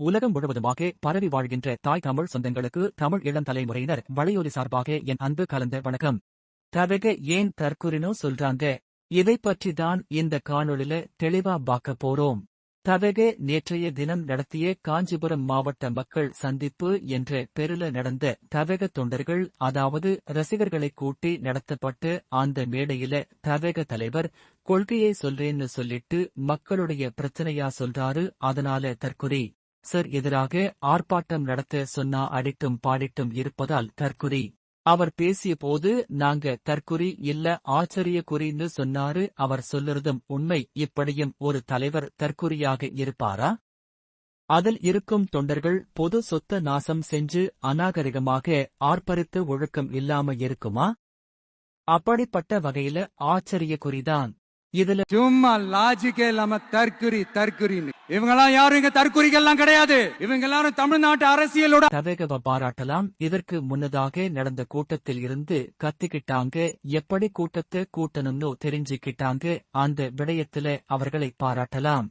உலகம் முழுவதுமாக பரவி வாழ்கின்ற தாய் தமிழ் சொந்தங்களுக்கு தமிழ் இளம் தலைமுறையினர் வளையொலி சார்பாக என் அன்பு கலந்த வணக்கம். தவிர ஏன் தற்குறினோ சொல்றாங்க. இதை பற்றி தான் இந்த காணொளில தெளிவா பார்க்க போறோம். தவிர நேற்றைய தினம் நடத்திய காஞ்சிபுரம் மாவட்ட மக்கள் சந்திப்பு என்ற பெருல நடந்த தவக தொண்டர்கள் அதாவது ரசிகர்களை கூட்டி நடத்தப்பட்டு அந்த மேடையில தவக தலைவர் கொள்கையை சொல்றேன்னு சொல்லிட்டு மக்களுடைய பிரச்சனையா சொல்றாரு அதனால தற்கொலை சார் எதிராக ஆர்ப்பாட்டம் நடத்த சொன்னா அடிட்டும் பாடிட்டும் இருப்பதால் தற்குறி. அவர் பேசிய போது நாங்க தற்குறி இல்ல ஆச்சரிய குறின்னு சொன்னாரு. அவர் சொல்லுறதும் உண்மை. இப்படியும் ஒரு தலைவர் தற்குறியாக இருப்பாரா? அதில் இருக்கும் தொண்டர்கள் பொது சொத்த நாசம் செஞ்சு அநாகரிகமாக ஆர்ப்பரித்து ஒழுக்கம் இல்லாம இருக்குமா? அப்படிப்பட்ட வகையில ஆச்சரிய குறிதான் இதுல சும்மா லாஜிக்கே இல்லாம தற்குறி தற்குறின்னு. இவங்கெல்லாம் யாரும் இங்க தற்குறிகள்லாம் கிடையாது. இவங்க எல்லாரும் தமிழ்நாட்டு அரசியலோட தவேகவ பாராட்டலாம். இதற்கு முன்னதாக நடந்த கூட்டத்தில் இருந்து கத்திக்கிட்டாங்க. எப்படி கூட்டத்தை கூட்டணும்னு தெரிஞ்சுக்கிட்டாங்க. அந்த விடயத்துல அவர்களை பாராட்டலாம்.